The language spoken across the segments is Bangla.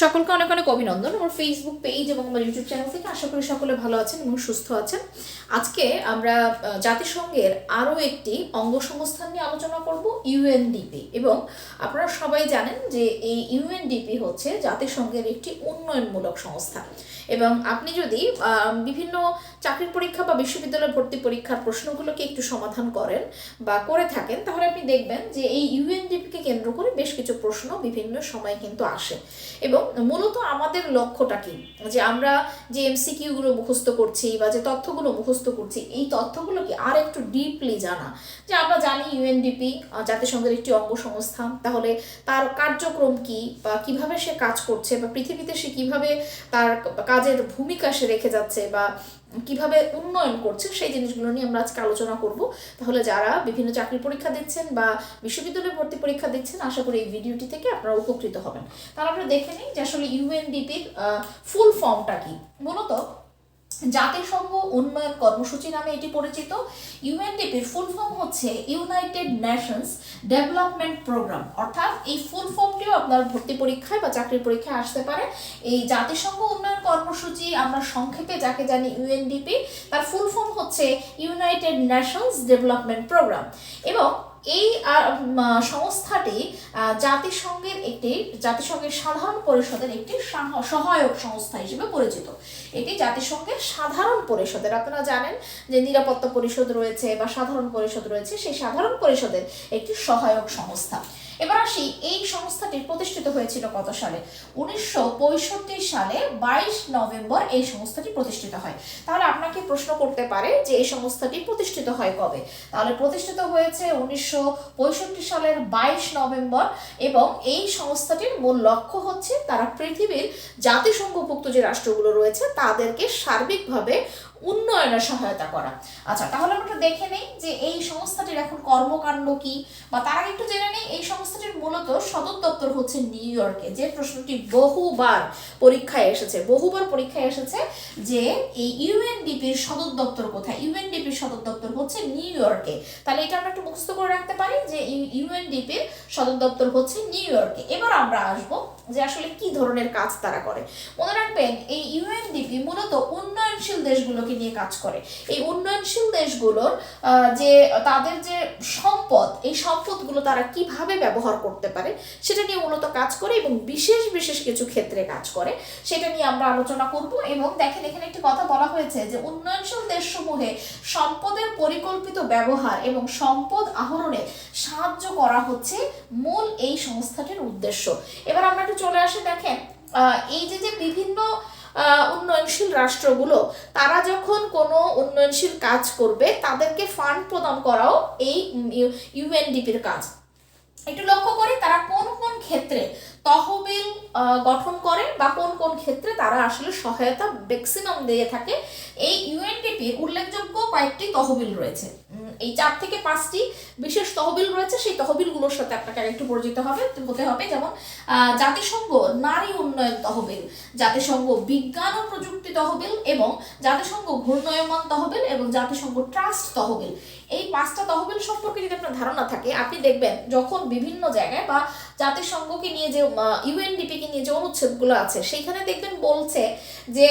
সকলকে অনেক অনেক অভিনন্দন আমার ফেসবুক পেজ এবং আমার ইউটিউব চ্যানেল থেকে। আশা করি সকলে ভালো আছেন এবং সুস্থ আছেন। আজকে আমরা জাতিসংঘের আরও একটি অঙ্গ সংস্থান নিয়ে আলোচনা করব ইউএনডিপি এবং আপনারা সবাই জানেন যে এই ইউএনডিপি হচ্ছে জাতিসংঘের একটি উন্নয়নমূলক সংস্থা। এবং আপনি যদি বিভিন্ন চাকরির পরীক্ষা বা বিশ্ববিদ্যালয় ভর্তি পরীক্ষার প্রশ্নগুলোকে একটু সমাধান করেন বা করে থাকেন, তাহলে আপনি দেখবেন যে এই ইউএনডিপিকে কেন্দ্র করে বেশ কিছু প্রশ্ন বিভিন্ন সময় কিন্তু আসে। এবং মূলত আমাদের লক্ষ্যটা কি? যে আমরা যে এমসিকিউগুলো মুখস্থ করছি বা যে তথ্যগুলো মুখস্থ করছি, এই তথ্যগুলোকে আর একটু ডিপলি জানা? যে আমরা জানি ইউএনডিপি জাতিসংঘের একটি অঙ্গ সংস্থা, তাহলে তার কার্যক্রম কি বা কীভাবে সে কাজ করছে বা পৃথিবীতে সে কীভাবে তার কাজের ভূমিকা সে রেখে যাচ্ছে বা কীভাবে উন্নয়ন করছে সেই জিনিসগুলো নিয়ে আমরা আজকে আলোচনা করব। তাহলে যারা বিভিন্ন চাকরি পরীক্ষা দিচ্ছেন বা বিশ্ববিদ্যালয়ে ভর্তি পরীক্ষা দিচ্ছেন, আশা করি এই ভিডিওটি থেকে আপনারা উপকৃত হবেন। তাহলে আমরা দেখে নিই যে আসলে ইউএনডিপির ফুল ফর্মটা কি। মূলত জাতিসংঘ উন্নয়ন কর্মসূচি নামে এটি পরিচিত। ইউএনডিপির ফুল ফর্ম হচ্ছে ইউনাইটেড নেশনস ডেভেলপমেন্ট প্রোগ্রাম। অর্থাৎ এই ফুল ফর্মটিও আপনার ভর্তি পরীক্ষায় বা চাকরির পরীক্ষায় আসতে পারে। এই জাতিসংঘ উন্নয়ন কর্মসূচি আমরা সংক্ষেপে যাকে জানি ইউএনডিপি তার ফুল ফর্ম হচ্ছে ইউনাইটেড নেশনস ডেভেলপমেন্ট প্রোগ্রাম এবং এই সংস্থাটি জাতিসংঘের একটি, জাতিসংঘের সাধারণ পরিষদের একটি সহায়ক সংস্থা হিসেবে পরিচিত। এটি জাতিসংঘের সাধারণ পরিষদের। আপনারা জানেন যে নিরাপত্তা পরিষদ রয়েছে বা সাধারণ পরিষদ রয়েছে, সেই সাধারণ পরিষদের একটি সহায়ক সংস্থা। এবার আসি, এই সংস্থাটি প্রতিষ্ঠিত হয়েছিল কত সালে? উনিশশো পঁয়ষট্টি সালে বাইশ নভেম্বর এই সংস্থাটি প্রতিষ্ঠিত হয়। তাহলে আপনাকে প্রশ্ন করতে পারে যে এই সংস্থাটি প্রতিষ্ঠিত হয় কবে? তাহলে প্রতিষ্ঠিত হয়েছে উনিশশো পঁয়ষট্টি সালের বাইশ নভেম্বর এবং এই সংস্থাটির মূল লক্ষ্য হচ্ছে তারা পৃথিবীর জাতিসংঘভুক্ত যে রাষ্ট্রগুলো রয়েছে তাদেরকে সার্বিকভাবে উন্নয়নে সহায়তা করা। আচ্ছা তাহলে আমরা একটু দেখে নেই যে এই সংস্থাটির এখন কর্মকাণ্ড কি? বা তার আগে একটু জেনে নেই, এই সংস্থাটির মূলত সদর দপ্তর হচ্ছে নিউ ইয়র্কে, যে প্রশ্নটি বহুবার পরীক্ষায় এসেছে, বহুবার পরীক্ষায় এসেছে যে এই ইউএনডিপির সদর দপ্তর কোথায়? ইউএনডিপির সদর দপ্তর হচ্ছে নিউ ইয়র্কে তাহলে এটা আমরা একটু মুখস্থ করে রাখতে পারি যে ইউএনডিপির সদর দপ্তর হচ্ছে নিউ ইয়র্কে এবার আমরা আসব যে আসলে কি ধরনের কাজ তারা করে। মনে রাখবেন, এই ইউএনডিপি মূলত উন্নয়নশীল দেশগুলোকে নিয়ে কাজ করে। এই উন্নয়নশীল দেশগুলোর যে তাদের যে সম্পদ, এই সম্পদগুলো তারা কীভাবে ব্যবহার করতে পারে, সেটা নিয়ে মূলত কাজ করে এবং বিশেষ বিশেষ কিছু ক্ষেত্রে কাজ করে। সেটা নিয়ে আমরা আলোচনা করব এবং দেখেন, এখানে একটি কথা বলা হয়েছে যে উন্নয়নশীল দেশসমূহে সম্পদের পরিকল্পিত ব্যবহার এবং সম্পদ আহরণে সাহায্য করা হচ্ছে মূল এই সংস্থাটির উদ্দেশ্য। এবার আমরা একটু চলে আসি, দেখেন এই যে যে বিভিন্ন উন্নয়নশীল রাষ্ট্রগুলো, তারা যখন কোনো উন্নয়নশীল কাজ করবে, তাদেরকে ফান্ড প্রদান করাও এই ইউএনডিপির কাজ। একটু লক্ষ্য করি, তারা কোন কোন ক্ষেত্রে তহবিল গঠন করে বা কোন কোন ক্ষেত্রে তারা আসলে সহায়তা ম্যাক্সিমাম দিয়ে থাকে, এই ইউএনডিপির উল্লেখযোগ্য কয়েকটি তহবিল রয়েছে। এই চার থেকে পাঁচটি বিশেষ তহবিল রয়েছে, সেই তহবিলগুলোর সাথে আপনাকে একটু পরিচিত হবে, হতে হবে যেমন জাতিসংঘ নারী উন্নয়ন তহবিল, জাতিসংঘ বিজ্ঞান ও প্রযুক্তি তহবিল এবং জাতিসংঘ ঘূর্ণয়মান তহবিল এবং জাতিসংঘ ট্রাস্ট তহবিল। এই পাঁচটা তহবিল সম্পর্কে যদি আপনার ধারণা থাকে, আপনি দেখবেন যখন বিভিন্ন জায়গায় বা জাতিসংঘকে নিয়ে যে ইউএনডিপি কে নিয়ে যে অনুচ্ছেদগুলো আছে, সেইখানে দেখবেন বলছে যে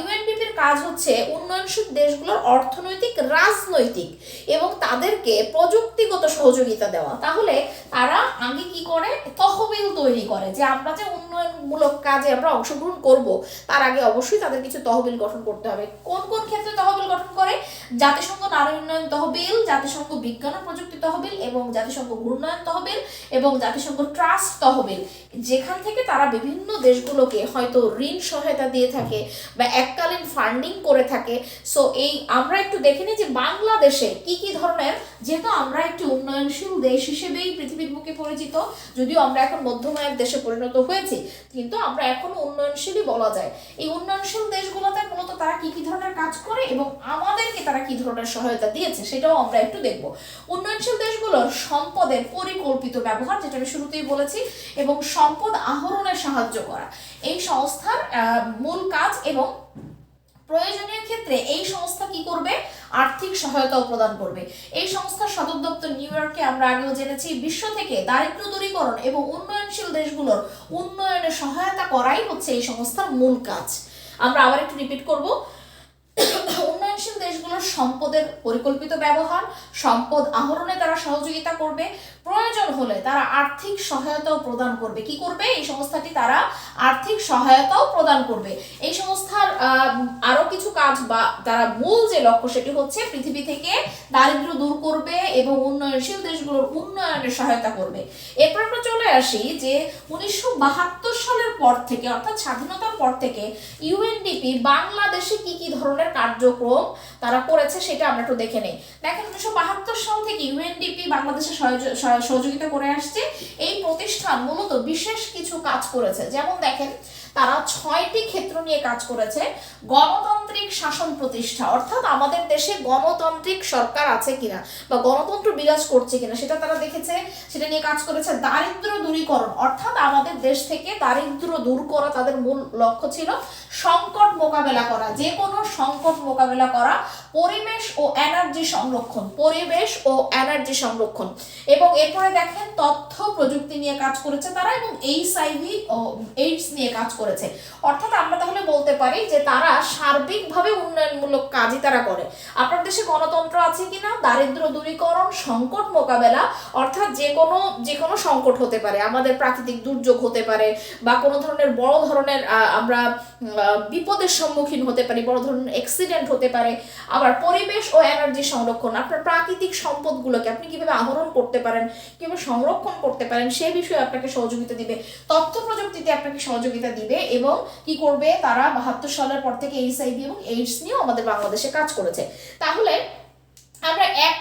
ইউএনডিপির কাজ হচ্ছে উন্নয়নশীল দেশগুলোর অর্থনৈতিক, রাজনৈতিক এবং তাদেরকে প্রযুক্তিগত সহযোগিতা দেওয়া। তাহলে তারা আগে কি করে? তহবিল তৈরি করে যে, আমরা যে উন্নয়নমূলক কাজে আমরা অংশগ্রহণ করব, তার আগে অবশ্যই তাদের কিছু তহবিল গঠন করতে হবে। কোন কোন ক্ষেত্রে তহবিল গঠন করে? জাতিসংঘ নারী উন্নয়ন তহবিল, জাতিসংঘ বিজ্ঞান ও প্রযুক্তি তহবিল এবং জাতিসংঘ ঘূর্ণয়ন তহবিল এবং জাতিসংঘ ট্রাস্ট তহবিল। যেখান থেকে তারা বিভিন্ন দেশগুলোকে হয়তো ঋণ সহায়তা দিয়ে থাকে বা এককালীন ফান্ডিং করে থাকে। সো এই আমরা একটু দেখে নিই যে বাংলাদেশে কি কি ধরনের, যেহেতু আমরা একটি উন্নয়নশীল দেশ হিসেবেই পৃথিবীর বুকে পরিচিত, যদিও আমরা এখন মধ্যমায়ের দেশে পরিণত হয়েছি, কিন্তু আমরা এখনও উন্নয়নশীলই বলা যায়। এই উন্নয়নশীল দেশগুলোতে মূলত তারা কি কি ধরনের কাজ করে এবং আমাদেরকে তারা কি ধরনের সহায়তা দিয়েছে, সেটাও আমরা একটু দেখব। উন্নয়নশীল দেশগুলোর সম্পদের পরিকল্পিত ব্যবহার, যেটা আমি শুরুতেই বলেছি, এবং সম্পদ আহরণে সাহায্য করা। এই সংস্থার মূল কাজ এবং প্রয়োজনীয় ক্ষেত্রে এই সংস্থা কি করবে? আর্থিক সহায়তাও প্রদান করবে। এই সংস্থার সদর দপ্তর নিউ ইয়র্কে আমরা আগেও জেনেছি, বিশ্ব থেকে দারিদ্র্য দূরীকরণ এবং উন্নয়নশীল দেশগুলোর উন্নয়নে সহায়তা করাই হচ্ছে এই সংস্থার মূল কাজ। আমরা আবার একটু রিপিট করব। উন্নয়নশীল দেশগুলোর সম্পদের পরিকল্পিত ব্যবহার, সম্পদ আহরণে তারা সহযোগিতা করবে, প্রয়োজন হলে তারা আর্থিক সহায়তাও প্রদান করবে। কি করবে? এই সংস্থাটি তারা আর্থিক সহায়তাও প্রদান করবে। এই সংস্থার আরও আরও কিছু কাজ বা তারা মূল যে লক্ষ্য সেটি হচ্ছে পৃথিবী থেকে দারিদ্র দূর করবে এবং উন্নয়নশীল দেশগুলোর উন্নয়নে সহায়তা করবে। এরপর আমরা চলে আসি যে উনিশশো বাহাত্তর সালের পর থেকে, অর্থাৎ স্বাধীনতার পর থেকে ইউএনডিপি বাংলাদেশে কি কি ধরনের কার্যক্রম তারা করেছে সেটা আমরা একটু দেখে নেই। দেখেন, উনিশশো বাহাত্তর সাল থেকে ইউএনডিপি বাংলাদেশে সহযোগ- সহযোগিতা করে আসছে। এই প্রতিষ্ঠান মূলত বিশেষ কিছু কাজ করেছে। যেমন দেখেন, তারা ছয়টি ক্ষেত্র নিয়ে কাজ করেছে। গণতান্ত্রিক শাসন প্রতিষ্ঠা, অর্থাৎ আমাদের দেশে গণতান্ত্রিক সরকার আছে কিনা বা গণতন্ত্র বিরাজ করছে কিনা সেটা তারা দেখেছে, সেটা নিয়ে কাজ করেছে দারিদ্র দূরীকরণ, অর্থাৎ আমাদের দেশ থেকে দারিদ্র দূর করা তাদের মূল লক্ষ্য ছিল সংকট মোকাবেলা করা, যে কোনো সংকট মোকাবেলা করা, পরিবেশ ও এনার্জি সংরক্ষণ, পরিবেশ ও এনার্জি সংরক্ষণ। এবং এরপরে দেখেন তথ্য প্রযুক্তি নিয়ে কাজ করেছে তারা এবং এইচআইভি ও এইডস নিয়ে কাজ করেছে। অর্থাৎ আমরা তাহলে বলতে পারি যে তারা সার্বিকভাবে উন্নয়নমূলক কাজই তারা করে। আপনার দেশে গণতন্ত্র আছে কিনা দারিদ্র দূরীকরণ, সংকট মোকাবেলা, অর্থাৎ যে কোনো যে কোনো সংকট হতে পারে, আমাদের প্রাকৃতিক দুর্যোগ হতে পারে, বা কোনো ধরনের বড় ধরনের আমরা বিপদের সম্মুখীন হতে পারি, বড় ধরনের অ্যাক্সিডেন্ট হতে পারে, আবার পরিবেশ ও এনার্জি সংরক্ষণ, আপনার প্রাকৃতিক সম্পদগুলোকে আপনি কীভাবে আহরণ করতে পারেন, কীভাবে সংরক্ষণ করতে পারেন, সে বিষয়ে আপনাকে সহযোগিতা দিবে, তথ্য প্রযুক্তিতে আপনাকে সহযোগিতা দিবে, এবং কি করবে তারা বাহাত্তর সালের পর থেকে এইচআইভি এবং এইডস নিয়েও আমাদের বাংলাদেশে কাজ করেছে। তাহলে আমরা এক